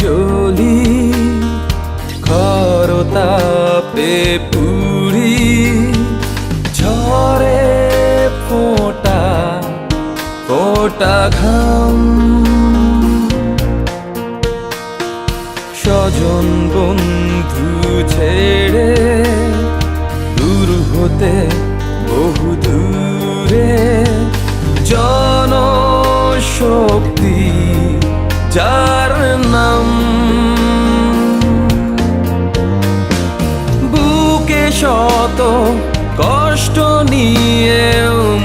জলি খরতাপে পুরি ঝরে ফোটা ফোটা ঘাম। স্বজন বন্ধু ছেড়ে দূর হতে বহু দূরে জন শক্তি যার নাম বুকে শত কষ্ট নিয়ে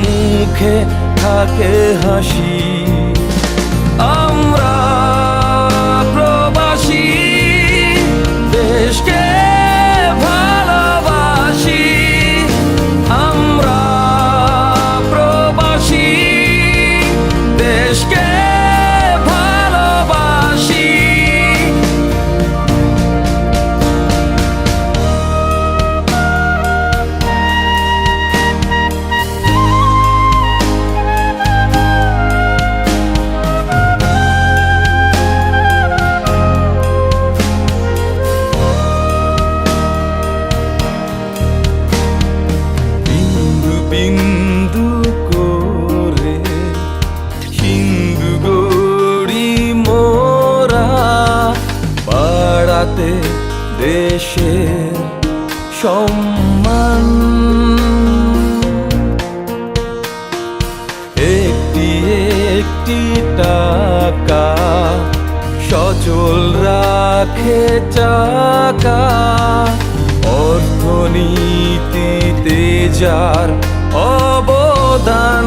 মুখে থাকে হাসি। পাড়াতে দেশের সম্মান। একটি একটি টাকা সচল রাখে চাকা। অর্থনীতিতে যার অবদান।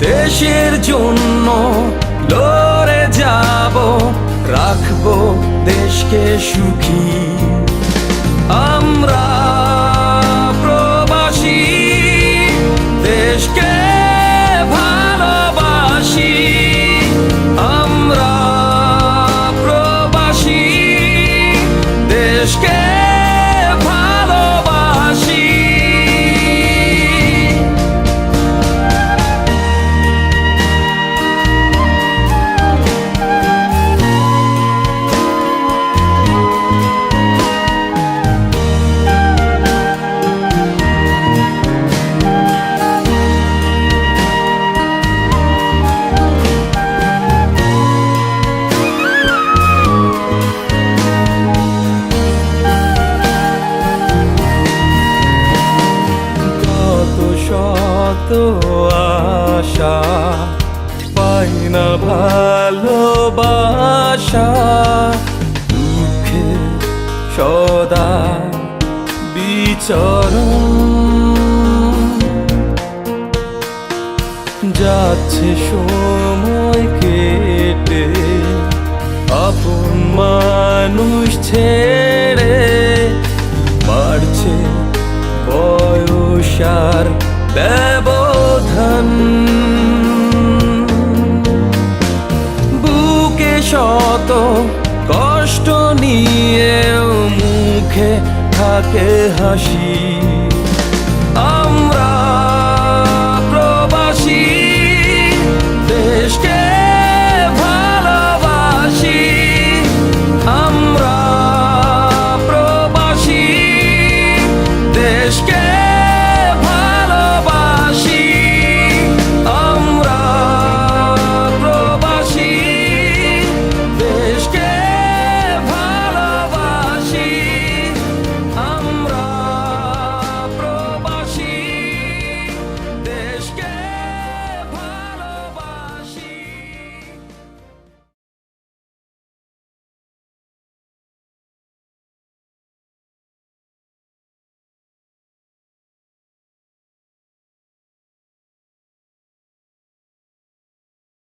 দেশের রাখব দেশকে সুখী। আমরা প্রবাসী দেশকে পাই না ভালোবাসা। দুঃখে সদা বিচরণ। যাচ্ছে সময় কেটে, আপন মানুষ ছেড়ে বাড়ছে বয়সার ব্যবধান। শত কষ্ট নিয়ে মুখে থাকে হাসি। আমরা প্রবাসী দেশকে